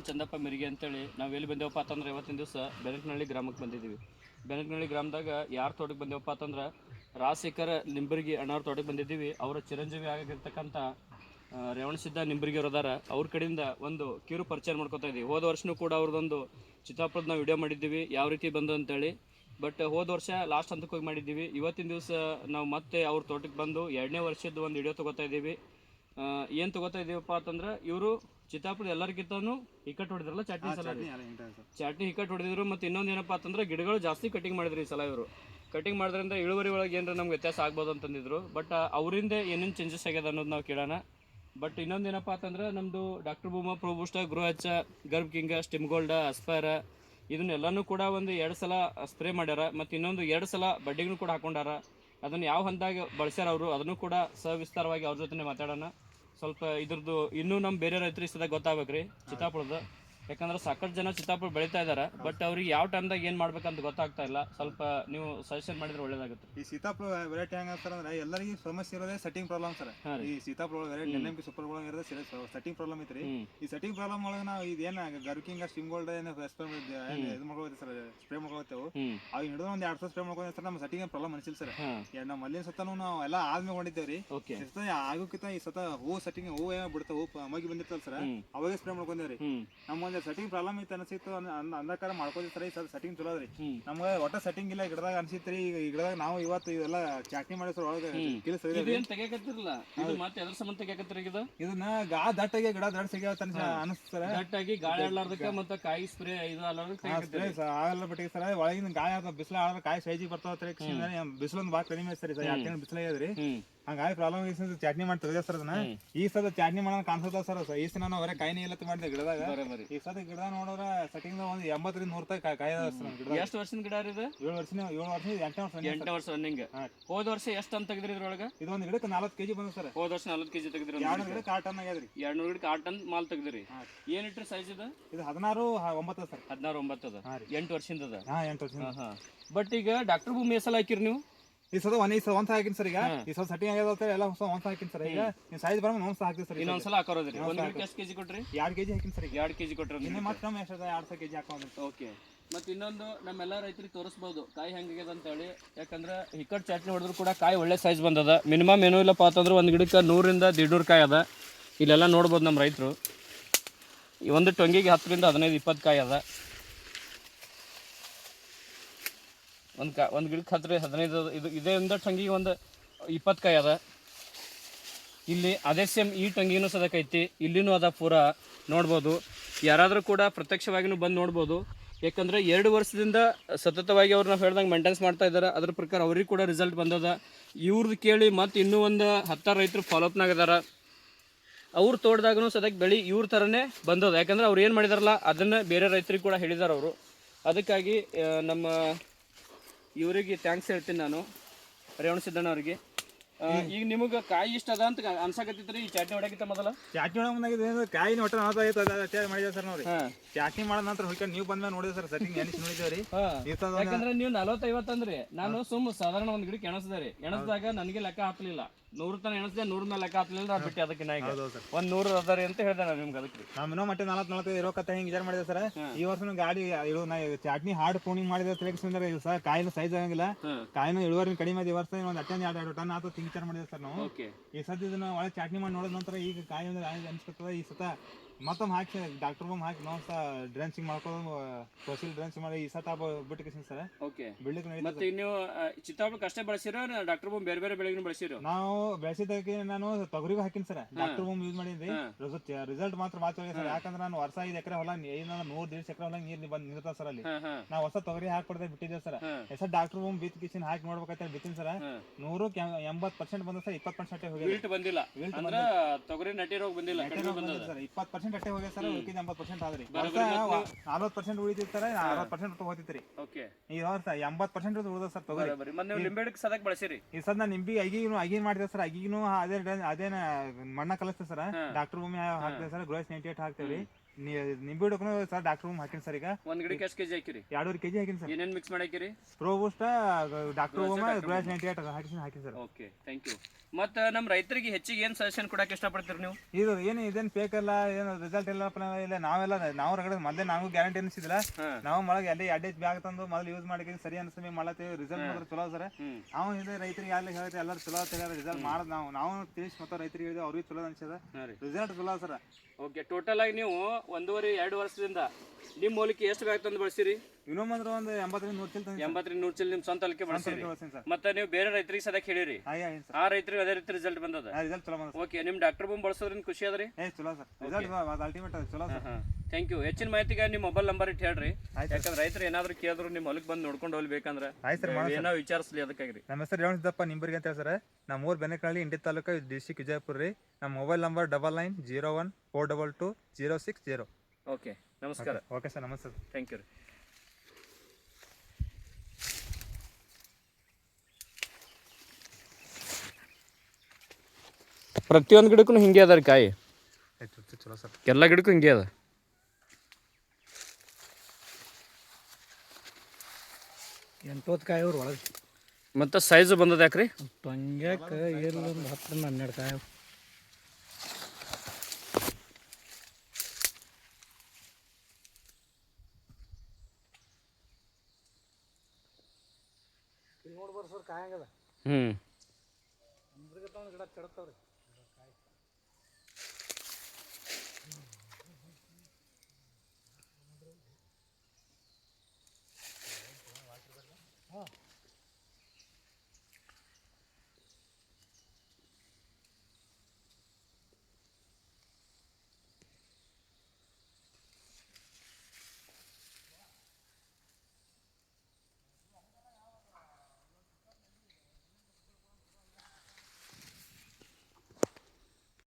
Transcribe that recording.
L ಚಂದಪ್ಪ ಮಿರಿಗೆ ಅಂತೇಳಿ ನಾವು ಎಲ್ಲಿ ಬಂದೇವಪ್ಪ ಅಂತಂದ್ರೆ ಇವತ್ತಿನ ದಿವಸ ಬೆನಕನಹಳ್ಳಿ ಗ್ರಾಮಕ್ಕೆ ಬಂದಿದ್ದೀವಿ. ಬೆನಕನಹಳ್ಳಿ ಗ್ರಾಮದಾಗ ಯಾರು ತೋಟಕ್ಕೆ ಬಂದೇವಪ್ಪ ಅಂತಂದ್ರೆ ರಾಸಿಕರ ನಿಂಬರ್ಗಿ ಅಣ್ಣವ್ರ ತೋಟಕ್ಕೆ ಬಂದಿದ್ದೀವಿ. ಅವರ ಚಿರಂಜೀವಿ ಆಗಿರ್ತಕ್ಕಂಥ ರೇವಣಸಿದ್ಧ ನಿಂಬರ್ಗಿ ಅವರದಾರ ಅವ್ರ ಕಡೆಯಿಂದ ಒಂದು ಕಿರು ಪರಿಚಯ ಮಾಡ್ಕೊತಾ ಇದ್ದೀವಿ. ಹೋದ ವರ್ಷನೂ ಕೂಡ ಅವ್ರದ್ದೊಂದು ಚಿತ್ತಾಪುರದ ನಾವು ವಿಡಿಯೋ ಮಾಡಿದ್ದೀವಿ. ಯಾವ ರೀತಿ ಬಂದು ಅಂತೇಳಿ. ಬಟ್ ಹೋದ ವರ್ಷ ಲಾಸ್ಟ್ ಹಂತಕ್ಕೆ ಹೋಗಿ ಮಾಡಿದ್ದೀವಿ. ಇವತ್ತಿನ ದಿವಸ ನಾವು ಮತ್ತೆ ಅವ್ರ ತೋಟಕ್ಕೆ ಬಂದು ಎರಡನೇ ವರ್ಷದ ಒಂದು ವಿಡಿಯೋ ತೊಗೋತಾ ಇದ್ದೀವಿ. ಏನು ತೊಗೋತಾ ಇದ್ದೀವಪ್ಪ ಅಂತಂದ್ರೆ ಇವರು ಚಿತ್ತಾಪುರ ಎಲ್ಲರಿಗಿಂತನು ಇಕ್ಕಟ್ಟು ಹೊಡೆದ್ರಲ್ಲ ಚಾಟ್ನಿ ಸಲ ಚಾಟ್ನಿ ಇಕ್ಕಟ್ಟು ಹೊಡೆದಿದ್ರು ಮತ್ತೆ ಇನ್ನೊಂದು ಏನಪ್ಪಾ ಅಂತಂದ್ರೆ ಗಿಡಗಳು ಜಾಸ್ತಿ ಕಟಿಂಗ್ ಮಾಡಿದ್ರಿ ಈ ಸಲ ಇವರು. ಕಟಿಂಗ್ ಮಾಡೋದ್ರಿಂದ ಇಳುವರಿ ಒಳಗೆ ಏನಾರ ನಮ್ಗೆ ವ್ಯತ್ಯಾಸ ಆಗ್ಬೋದು ಅಂತಂದಿದ್ರು. ಬಟ್ ಅವರಿಂದ ಏನೇನು ಚೇಂಜಸ್ ಆಗ್ಯದ ಅನ್ನೋದು ನಾವು ಕೇಳೋಣ. ಬಟ್ ಇನ್ನೊಂದು ಏನಪ್ಪಾ ಅಂತಂದ್ರೆ ನಮ್ದು ಡಾಕ್ಟರ್ ಭೂಮಾ ಪ್ರೋಬೂಸ್ಟ ಗೃಹ ಹಚ್ಚ ಗರ್ಭ ಕಿಂಗ ಸ್ಟಿಮ್ ಗೋಲ್ಡ್ ಅಸ್ಪೈರ ಇದನ್ನೆಲ್ಲನೂ ಕೂಡ ಒಂದು ಎರಡು ಸಲ ಸ್ಪ್ರೇ ಮಾಡ್ಯಾರ. ಮತ್ತು ಇನ್ನೊಂದು ಎರಡು ಸಲ ಬಡ್ಡಿಗೂ ಕೂಡ ಹಾಕೊಂಡಾರ. ಅದನ್ನು ಯಾವ ಹಂತದಾಗ ಬಳಸ್ಯಾರ ಅವರು ಅದನ್ನು ಕೂಡ ಸವಿಸ್ತಾರವಾಗಿ ಅವ್ರ ಜೊತೆ ಮಾತಾಡೋಣ. ಸ್ವಲ್ಪ ಇದ್ರದ್ದು ಇನ್ನೂ ನಮ್ಮ ಬೇರೆ ರೈತರಿಗೆ ಸದಾ ಗೊತ್ತಾಗ್ಬೇಕ್ರಿ. ಚಿತ್ತಾಪುರದ. ಯಾಕಂದ್ರೆ ಸಾಕಷ್ಟು ಜನ ಚಿತ್ತಾಪುರ ಬೆಳೀತಾ ಇದ್ದಾರೆ ಬಟ್ ಅವ್ರಿಗೆ ಯಾವ ಟೈಮ್ದಾಗ ಏನು ಮಾಡ್ಬೇಕಂತ ಗೊತ್ತಾಗ್ತಾ ಇಲ್ಲ. ಸ್ವಲ್ಪ ನೀವು ಸಜೆಷನ್ ಮಾಡಿದ್ರೆ ಒಳ್ಳೇದಾಗುತ್ತೆ. ಈ ಸೀತಾಫಲ ವೆರೈಟಿ ಹೆಂಗ ಸರ್ ಅಂದ್ರೆ ಎಲ್ಲರಿಗೂ ಸಮಸ್ಯೆ ಇರೋದೇ ಸೆಟ್ಟಿಂಗ್ ಪ್ರಾಬ್ಲಮ್ ಸರ್. ಈ ಸೀತಾಫಲ variety N M P super gold ಇರೋದೇ ಸೆಟ್ಟಿಂಗ್ ಪ್ರಾಬ್ಲಮ್ ಐತ್ರಿ. ಈ ಸೆಟ್ಟಿಂಗ್ ಪ್ರಾಬ್ಲಮ್ ಒಳಗೆ ನಾವು ಇದೇನ ಗರ್ಕಿಂಗ್ ಸ್ಟಿಮ್ ಗೋಲ್ಡ್ ಏನು ಇದು ಮಾಡ್ಕೋತೀವಿ ಸರ್ ಸ್ಪ್ರೇ ಮಾಡ್ಕೋತೇವೆ ಅವ್ ಹಿಡಿದು ಒಂದು ಎರಡು ಸಲ ಸ್ಪ್ರೇ ಮಾಡ್ಕೊಂಡ್ರೆ ಸರ್ ನಮ್ಮ ಸೆಟ್ಟಿಂಗ್ ಪ್ರಾಬ್ಲಮ್ ಅನಿಸಿಲ್ಲ ಸರ್. ನಮ್ಮ ಮಲ್ಲಿನ ಸತನು ನಾವು ಎಲ್ಲ ಆದ್ಮೇಲೆ ಕೊಂಡಿದ್ದೇವ್ರಿ ಆಗೋಕ್ಕಿಂತ ಈ ಸತ ಹೂ ಸೆಟ್ಟಿಂಗ್ ಹೂ ಏನೋ ಬಿಡ್ತಾವ ಹೂ ಮಗಿ ಬಂದಿರ್ತಲ್ಲ ಸರ್. ಅವಾಗ ಸ್ಪ್ರೇ ಮಾಡ್ಕೊಂಡೇವ್ರಿ ನಮ್ಮ ಸೆಟ್ಟಿಂಗ್ ಪ್ರಾಬ್ಲಮ್ ಐತೆ ಅನಿಸಿತ್ತು ಅಂಧಕಾರ ಸರ್ ಈ ಸರ್ ಸೆಟ್ಟಿಂಗ್ ಚಲೋ ಅದ್ರಿ ನಮ್ಗೆ ಒಟ್ಟ ಸೆಟ್ಟಿಂಗ್ ಇಲ್ಲ ಗಿಡದಾಗ ಅನ್ಸಿತ್ರಿ ಈಗ ಈ ಗಿಡದಾಗ ನಾವು ಇವತ್ತು ಇವೆಲ್ಲ ಚಾಟ್ನಿ ಮಾಡಿ ಸರ್ ಒಳಗೆ ಕೆಲಸ ಏನ್ ತೆಗಿಯಕತ್ತಿರಲ್ಲ ಇದು ಮತ್ತೆ ಎದ್ರ ಸಂಬಂಧ ತೆಗಿಯಕತ್ತಿರ ಇದು? ಇದನ್ನ ಗಾ ದಟ್ಟಾಗಿ ಗಿಡ ದಡ್ ಸಿಗ್ಯಾವತ್ತ ಅನಿಸ್ತಾರೆ ದಟ್ಟಾಗಿ ಗಾಳಿ ಆಡ್ಲಾರ್ದಕ್ಕ ಮತ್ತೆ ಕಾಯಿ ಸ್ಪ್ರೇ ಇದು ಅಲ್ಲಾರ್ದಕ್ಕ ಆಗಲ್ಲ ಬಿಟ್ಟಿಗೆ ಸರ್ ಒಳಗಿನ ಗಾಯ ಬಿಸಿಲ ಆದ್ರೆ ಕಾಯಿ ಸೈಜಿ ಬರ್ತಾವ ಬಿಸಿಲೊಂದು ಭಾಳ ಕಡಿಮೆ ಸರಿ ಸರ್ ಯಾಕೆ ಬಿಸಿಲಾಗ್ಯದ್ರಿ ಹ್ಮ್. ಹಂಗಾಗಿ ಪ್ರಾಬ್ಲಮ್ ಚಟ್ನಿ ಮಾಡಿ ತೆಗ್ದೆ ಸರ್ ಅದನ್ನ. ಈ ಸದ ಚಾಟ್ನಿ ಮಾಡೋಣ ಕಾಣಿಸುತ್ತ ಸರ್ ಈ ಸಲ ನಾವು ಅವರೇ ಕಾಯಿನೇ ಇಲ್ಲ ಮಾಡಿದೆ ಗಿಡದಾಗ. ಈ ಈ ಸದ ಗಿಡ ನೋಡಿದ್ರೆ ಸೆಟ್ಟಿಂಗ್ ಒಂದು ಎಂಬತ್ತರಿಂದ ನೂರ ರೂಪಾಯಿ ಕಾಯಿ ಅದ ಸರ್ ಗಿಡ ಎಷ್ಟು ವರ್ಷದ ಗಿಡ ರೀ ಇದು? ಏಳು ವರ್ಷ ಏಳು ವರ್ಷ ಎಂಟನೇ ವರ್ಷ ಎಂಟು ವರ್ಷ ರನ್ನಿಂಗ್. ಹೋದ ವರ್ಷ ಎಷ್ಟು ಅಂತ ತೆಗೆದ್ರಿ ಇದ್ರೊಳಗ? ಇದು ಒಂದು ಗಿಡಕ್ಕೆ ನಾಲ್ಕು ಕೆಜಿ ಬಂದ ಸರ್. ಹೋದ ವರ್ಷ ನಾಲ್ಕು ಕೆಜಿ ತೆಗೆದ್ರಿ ಎರಡು ಗಿಡ ಕಾಟನ್ ಟನ್ ಆಗ್ಯದ್ರಿ. ಗಿಡ ನೂರು ಗಿಡಕ್ಕೆ ಆರ್ ಟನ್ ಮಾಲ್ ತೆಗೆದ್ರಿ. ಏನ್ ಇಟ್ರಿ ಸೈಜ್ ಇದು? ಇದು ಹದಿನಾರು ಒಂಬತ್ತು ಸರ್. ಹದಿನಾರು ಒಂಬತ್ತು ಅದ. ಎಂಟು ವರ್ಷದಿಂದ? ಅದ ಹಾ ಎಂಟು ವರ್ಷ ಬಟ್ ಈಗ ಡಾಕ್ಟರ್ ಭೂಮಿ ಹೆಸಲ್ ಹಾಕಿರಿ ನೀವು? ಈ ಸದ ಒಂದ್ ಈ ಸಲ ಒಂದ್ಸ ಹಾಕಿನ್ ಸರ್ ಈಗ. ಈ ಸಲ ಸೆಟ್ಟಿಂಗ್ ಆಗ್ಯದ ಅಂತ ಎಲ್ಲ ಹೊಸ ಒಂದ್ ಹಾಕಿನ್ ಸರ್. ಈಗ ನೀವು ಸೈಜ್ ಬರೋ ಒಂದ್ ಹಾಕ್ತೀವಿ ಸರ್ ಇನ್ನೊಂದ್ಸಲ ಹಾಕೋದ್ರಿ ಒಂದ್ ಎಷ್ಟು ಕೆಜಿ ಕೊಟ್ರಿ? ಎರಡು ಕೆಜಿ ಹಾಕಿನ್ ಸರ್ ಈಗ. ಎರಡ್ ಕೆಜಿ ಕೊಟ್ರಿ ನಿನ್ನೆ ಮತ್ತೆ ನಮ್ಮ ಎಷ್ಟು ಎರಡು ಸಾವಿರ ಕೆಜಿ ಹಾಕೊಂಡ್ರಿ ಓಕೆ. ಮತ್ತೆ ಇನ್ನೊಂದು ನಮ್ಮೆಲ್ಲ ರೈತರಿಗೆ ತೋರಿಸ್ಬೋದು ಕಾಯಿ ಹೆಂಗಿದೆ ಅಂತ ಹೇಳಿ. ಯಾಕಂದ್ರೆ ಹಿಕ್ಕಟ್ ಚಟ್ನಿ ಹೊಡೆದ್ರು ಕೂಡ ಕಾಯಿ ಒಳ್ಳೆ ಸೈಜ್ ಬಂದದ. ಮಿನಿಮಮ್ ಏನೂ ಇಲ್ಲಪ್ಪ ಅಂತಂದ್ರೆ ಒಂದು ಗಿಡಕ್ಕೆ ನೂರಿಂದ ದೀಡ್ನೂರು ಕಾಯಿ ಅದ. ಇಲ್ಲೆಲ್ಲ ನೋಡ್ಬೋದು ನಮ್ಮ ರೈತರು. ಈ ಒಂದು ಟೊಂಗಿಗೆ ಹತ್ತರಿಂದ ಹದಿನೈದು ಇಪ್ಪತ್ತು ಕಾಯಿ ಅದ. ಒಂದು ಕಾ ಒಂದು ಗಿಡಕ್ಕೆ ಹತ್ತಿರ ಹದಿನೈದು. ಇದು ಇದೇ ಒಂದು ಟಂಗಿಗೆ ಒಂದು ಇಪ್ಪತ್ತು ಕಾಯಿ ಅದ. ಇಲ್ಲಿ ಅದೇ ಸೇಮ್ ಈ ಟಂಗಿನೂ ಸದಕೈತಿ ಇಲ್ಲಿನೂ ಅದ ಪೂರ, ನೋಡ್ಬೋದು. ಯಾರಾದರೂ ಕೂಡ ಪ್ರತ್ಯಕ್ಷವಾಗಿನೂ ಬಂದು ನೋಡ್ಬೋದು. ಯಾಕಂದರೆ ಎರಡು ವರ್ಷದಿಂದ ಸತತವಾಗಿ ಅವ್ರು ನಾವು ಹೇಳ್ದಂಗೆ ಮೇಂಟೆನ್ಸ್ ಮಾಡ್ತಾ ಇದ್ದಾರೆ ಅದ್ರ ಪ್ರಕಾರ ಅವ್ರಿಗೆ ಕೂಡ ರಿಸಲ್ಟ್ ಬಂದದ. ಇವ್ರದ್ದು ಕೇಳಿ ಮತ್ತು ಇನ್ನೂ ಒಂದು ಹತ್ತಾರು ರೈತರು ಫಾಲೋಅಪ್ನಾಗ ಅದಾರ ಅವ್ರ ತೋಟದಾಗೂ ಸದಕ್ಕೆ ಬೆಳೆ ಇವ್ರ ಥರನೇ ಬಂದದ. ಯಾಕಂದ್ರೆ ಅವ್ರು ಏನು ಮಾಡಿದಾರಲ್ಲ, ಅದನ್ನು ಬೇರೆ ರೈತರಿಗೆ ಕೂಡ ಹೇಳಿದಾರೆ ಅವರು. ಅದಕ್ಕಾಗಿ ನಮ್ಮ ಇವರಿಗೆ ಥ್ಯಾಂಕ್ಸ್ ಹೇಳ್ತೀನಿ ನಾನು ರೇವಣ ಸಿದ್ದಣ್ಣ ಅವ್ರಿಗೆ. ಈಗ ನಿಮಗೆ ಕಾಯಿ ಇಷ್ಟ ಅದ ಅಂತ ಅನ್ಸಕತ್ತಿತ್ರಿ ಈ ಚಾಟಿ ಹೊಡಕಿತ್ತ ಮೊದಲ? ಚಾಟ್ನಿ ಒಳಗೆ ಮುಂದಾಗಿದೆ ಕಾಯಿನ ಒಟ್ಟು ನಾಲ್ಕು ಐತೆ ಅದ ಮಾಡಿದೆ ಸರ್ ನೋಡಿ ಚಾಟ್ನಿ ಮಾಡಿದ ನಂತರ ಹುಡ್ಕೊಂಡು ನೀವು ಬಂದ್ಮೇಲೆ ನೋಡಿದ್ರೆ ಸರ್ ಹಾ. ಈ ಸದ ಯಾಕಂದ್ರೆ ನೀವು ನಲವತ್ತೈವತ್ತಂದ್ರಿ ನಾನು ಸುಮ್ ಸಾಧಾರಣ ಒಂದ್ ಗಿಡಕ್ಕೆ ಎಣಸ್ದೆ ರೀ. ಎಣಸ್ದಾಗ ನನಗೆ ಲೆಕ್ಕ ಹತ್ತಲಿಲ್ಲ ನೂರು ತನ ಎಣಸ್ದೆ ನೂರ ಮೇಲೆ ಲೆಕ್ಕ ಹತ್ತಲಿಲ್ಲ ನಾ ಬಿಟ್ಟೆ ಅದಕ್ಕೆ ನಾ ಈಗ. ಹೌದು ಸರ್. ಒಂದ್ ನೂರು ಅದಾರಿ ಅಂತ ಹೇಳ್ದೆ ನಾನು ನಿಮ್ಗೆ ಅದಕ್ಕೆ. ನಾವು ಇನ್ನೂ ಮತ್ತೆ ನಾಲ್ಕು ನಾಲ್ಕು ಕತೆ ಹಿಂಗೆ ವಿಚಾರ ಮಾಡಿದೆ ಸರ್. ಈ ವರ್ಷನೂ ಗಾಡಿ ಇಳು ನಾ ಚಾಟ್ನಿ ಹಾರ್ಡ್ ಪೌಂಡಿಂಗ್ ಮಾಡಿದ್ರೆ ತಿರುಗಿಸಿದ್ರೆ ಇದು ಸರ್ ಕಾಯಿನ ಸೈಜ್ ಆಗಂಗಿಲ್ಲ. ಕಾಯಿನ ಇಳುವರಿ ಕಡಿಮೆ ಇದೆ ಈ ವರ್ಷ ಒಂದು ಹತ್ತೊಂದು ಎರಡು ಎರಡು ಟನ್ ಆತು ತಿಂಗ್ ವಿಚಾರ ಮಾಡಿದೆ ಸರ್ ನಾವು. ಓಕೆ. ಈ ಸದ್ಯ ಇದನ್ನ ಒಳ್ಳೆ ಚಾಟ್ನಿ ಮಾಡಿ ನೋಡಿದ ನಂತರ ಈಗ ಕಾಯಿ ಅಂದ್ರೆ ಅನ್ಸ್ಕೊತದ ಈ ಸತ ಮತ್ತೊಮ್ಮೆ ಹಾಕಿ ಡಾಕ್ಟರ್ ಬೊಮ್ಮ ಹಾಕಿ ನಾವು ಸಹ ಡ್ರೆನ್ಸಿಂಗ್ ಮಾಡ್ಕೊಂಡು ಫಸಲ್ ಡ್ರೆನ್ಸಿಂಗ್ ಮಾಡಿ ಈ ಸತ ಬಿಟ್ಟು ಸರ್. ಓಕೆ. ಮತ್ತೆ ನೀವು ಚಿತ್ತಾಪುರಕ್ಕೆ ಅಷ್ಟೇ ಬಳಸಿರೋ ಡಾಕ್ಟರ್ ಬೊಮ್ ಬೇರೆ ಬೇರೆ ಬೆಳೆಗೂ ಬಳಸಿರೋ? ನಾವು ಬೆಳೆಸಿದ್ದಕ್ಕೆ ನಾನು ತೊಗರಿಗೂ ಹಾಕಿನಿ ಸರ್. ಡಾಕ್ಟರ್ ಬೊಮ್ ಯೂಸ್ ಮಾಡಿದ್ರಿ ರಿಸಲ್ಟ್ ಮಾತ್ರ ಮಾತ್ರ ಸರ್. ಯಾಕಂದ್ರೆ ನಾನು ವರ್ಷ ಐದು ಎಕರೆ ಹೊಲ ಏನಾದ್ರು ನೂರ್ ದೇಶ ಎಕರೆ ಹೊಲ ನೀರ್ ಬಂದ್ ನಿಲ್ತಾ ಸರ್ ಅಲ್ಲಿ. ನಾವು ಹೊಸ ತೊಗರಿ ಹಾಕ್ಬಿಡ್ದೆ ಬಿಟ್ಟಿದ್ದೆ ಸರ್. ಹೆಸರು ಡಾಕ್ಟರ್ ಬೊಮ್ ಬಿತ್ ಕಿಸಿನ್ ಹಾಕಿ ನೋಡ್ಬೇಕಂತ ಬಿತ್ತಿನ ಸರ್. ನೂರು ಎಂಬತ್ತು ಪರ್ಸೆಂಟ್ ಬಂದ ಸರ್ ಇಪ್ಪತ್ತು ಪರ್ಸೆಂಟ್ ಹೋಗಿ ಬಂದಿಲ್ಲ. ತೊಗರಿ ನಟಿ ರೋಗ ಬಂದಿಲ್ಲ ಸರ್. ಇಪ್ಪತ್ತು ಪರ್ಸೆಂಟ್ ಅಷ್ಟೇ ಹೋಗಿ ಸರ್ ಉಳಿದ ಎಂಬತ್ತು ಪರ್ಸೆಂಟ್ ಆದ್ರಿ. ನಲ್ವತ್ ನಲ್ವತ್ತು ಪರ್ಸೆಂಟ್ ಉಳಿದಿರ್ತಾರೆ ಅರವತ್ ಅರವತ್ತು ಪರ್ಸೆಂಟ್ ಹೋಗ್ತಿತ್ರಿ. ಓಕೆ. ಈಗ ಸರ್ ಎಂಬತ್ತು ಪರ್ಸೆಂಟ್ ಉಳಿದ ಸರ್ ತಗೋರಿ ಮತ್ತೆ ನೀವು ಬಳಸಿರಿ. ಈ ಸದ್ ನಾ ನಿಂಬಿ ಅಗಿನು ಅಗಿನ್ ಮಾಡಿದೆ ಸರ್ ಐಗಿನೂ ಅದೇ ಅದೇನ ಮಣ್ಣ ಕಲಿಸ್ತೇವೆ ಸರ್ ಡಾಕ್ಟರ್ ಭೂಮಿ ಹಾಕ್ತೇವೆ ಸರ್ ಗ್ರೋಸ್ ನೈಂಟಿ ಏಟ್ ಹಾಕ್ತೇವ್ರಿ. ನಿಂಬೆ ಗಿಡಕ್ಕೂ ಸರ್ ಡಾಕ್ಟರ್ ರೂಮ್ ಹಾಕಿನಿ ಸರ್ ಈಗ. ಒಂದ್ ಗಿಡಕ್ಕೆ ಎಷ್ಟು ಕೆಜಿ ಹಾಕಿರಿ? ಎರಡೂವರೆ ಕೆಜಿ ಹಾಕಿನಿ ಸರ್. ಏನೇನ್ mix ಮಾಡಾಕಿರಿ? Proboost doctor room gross ninety eight ಹಾಕಿಸಿ ಹಾಕಿ ಸರ್. ಓಕೆ ಥ್ಯಾಂಕ್ ಯು ಮತ್ತ ನಮ್ಮ ರೈತರಿಗೆ ಹೆಚ್ಚಿಗೆ ಏನ್ ಸಜೆಷನ್ ಕೊಡಕ್ಕೆ ಇಷ್ಟಪಡ್ತೀರಿ ನೀವು? ಇದು ಏನು ಇದೇನು ಫೇಕ್ ಅಲ್ಲ ಏನು ರಿಸಲ್ಟ್ ಇಲ್ಲ ಇಲ್ಲ ನಾವೆಲ್ಲ ನಾವು ಹೊರಗಡೆ ಮೊದಲೇ ನಾವು ಗ್ಯಾರಂಟಿ ಅನಿಸಿದಿಲ್ಲ. ನಾವು ಮೊಳಗೆ ಎಲ್ಲಿ ಎರಡೇ ಬ್ಯಾಗ್ ತಂದು ಮೊದಲು ಯೂಸ್ ಮಾಡಿ ಸರಿ ಅನಿಸ್ತೀವಿ ಮಾಡತ್ತೀವಿ ರಿಸಲ್ಟ್ ಮಾತ್ರ ಚಲೋ ಸರ್. ನಾವು ಹಿಂದೆ ರೈತರಿಗೆ ಯಾರು ಹೇಳ್ತೀವಿ ಎಲ್ಲರೂ ಚಲೋ ತೆಗೆದ ರಿಸಲ್ಟ್ ಮಾಡೋದು ನಾವು ನಾವು ತಿಳಿಸಿ ಮತ್ತೆ ರೈತರಿಗೆ ಹೇಳಿದ್ವಿ ಅವ್ರಿಗೆ ಚಲೋ ಅನ್ಸದ ರಿಸಲ್ಟ್ ಚಲೋ ಸರ್. ಓಕೆ ಟೋಟಲ್ ಆಗಿ ನೀವು ಒಂದೂವರೆ ಎರಡು ವರ್ಷದಿಂದ ನಿಮ್ಮ ಮೂಲಕ ಎಷ್ಟು ಬ್ಯಾಗ್ ತಂದು ಬಳಸಿರಿ ಇನ್ನೊಮ್ಮೆ ಅಂದ್ರೆ ಒಂದು ಎಂಬತ್ತರಿಂದ ನೂರು ಚಿಲ್ ತಂದು ಎಂಬತ್ತರಿಂದ ನೂರು ಚೀಲ ನಿಮ್ಮ ಸ್ವಂತ ಬಳಸಿರಿ ಬಳಸ್ತೀನಿ ಸರ್. ಮತ್ತೆ ನೀವು ಬೇರೆ ರೈತರಿಗೆ ಸದಾ ಹೇಳಿರಿ ಸರ್. ಆ ರೈತರಿಗೆ ಅದೇ ರೀತಿ ರಿಸಲ್ಟ್ ಬಂದದ? ರಿಸಲ್ಟ್ ಚಲೋ ಬಂದ ಓಕೆ ನಿಮ್ಮ ಡಾಕ್ಟರ್ ಬಂದು ಬಳಸೋದ್ರಿಂದ ಖುಷಿ ಅದ್ರಿ? ಏ ಚಲೋ ಸರ್. ರಿಸಲ್ಟ್ ಅಲ್ಟಿಮೇಟ್ ಚಲೋ ಸರ್. ಥ್ಯಾಂಕ್ ಯು ಹೆಚ್ಚಿನ ಮಾಹಿತಿಗೆ ನಿಮ್ಮ ಮೊಬೈಲ್ ನಂಬರ್ ಇಟ್ಟು ಹೇಳ್ರಿ. ಯಾಕಂದ್ರೆ ರೈತರು ಏನಾದ್ರು ಕೇಳಿದ್ರು ನಿಮ್ಮ ಹೊಲಕ್ಕೆ ಬಂದು ನೋಡ್ಕೊಂಡು ಹೋಗ್ಬೇಕಂದ್ರೆ ಏನೋ ವಿಚಾರಿಸ್ಲಿ ಅದಕ್ಕಾಗಿ ನಮ್ಮ ಹೆಸರು ರೇವಣಸಿದ್ದಪ್ಪ ನಿಂಬರ್ಗಿ ಅಂತ ಹೇಳ್ತಾರೆ. ನಮ್ಮ ಊರ್ ಬೆನಕಳ್ಳಿ ಇಂಡಿ ತಾಲೂಕು ಡಿಸ್ಟಿಕ್ ವಿಜಯಪುರ ರೀ. ನಮ್ಮ mobile number double nine zero one four double two zero six zero. Okay ನಮಸ್ಕಾರ. ಓಕೆ ಸರ್ ನಮಸ್ತೆ ಥ್ಯಾಂಕ್ ಯು ರೀ. ಪ್ರತಿಯೊಂದು ಗಿಡಕ್ಕೂ ಹಿಂಗೆ ಅದ ರೀ ಕಾಯಿ. ಆಯ್ತು ಚಲೋ ಸರ್. ಎಲ್ಲ ಗಿಡಕ್ಕೂ ಹಿಂಗೆ ಅದ. ಎಂಟು ಕಾಯಿ ಅವ್ರು ಒಳಗೆ. ಮತ್ತು ಸೈಜ್ ಬಂದದ ಯಾಕ್ರಿ? ಟೊಂಗ್ಯಾಕ ಇಲ್ಲ ಒಂದು ಹತ್ತರಿಂದ ಹನ್ನೆರಡು ಕಾಯಿ ಅವು. ಇಲ್ಲಿ ನೋಡಿ ಬರ್ಸೋರು ಕಾಯಿ ಹಂಗದ ಹ್ಞೂ ಗಿಡ ಕೆಡತಾವ್ರಿ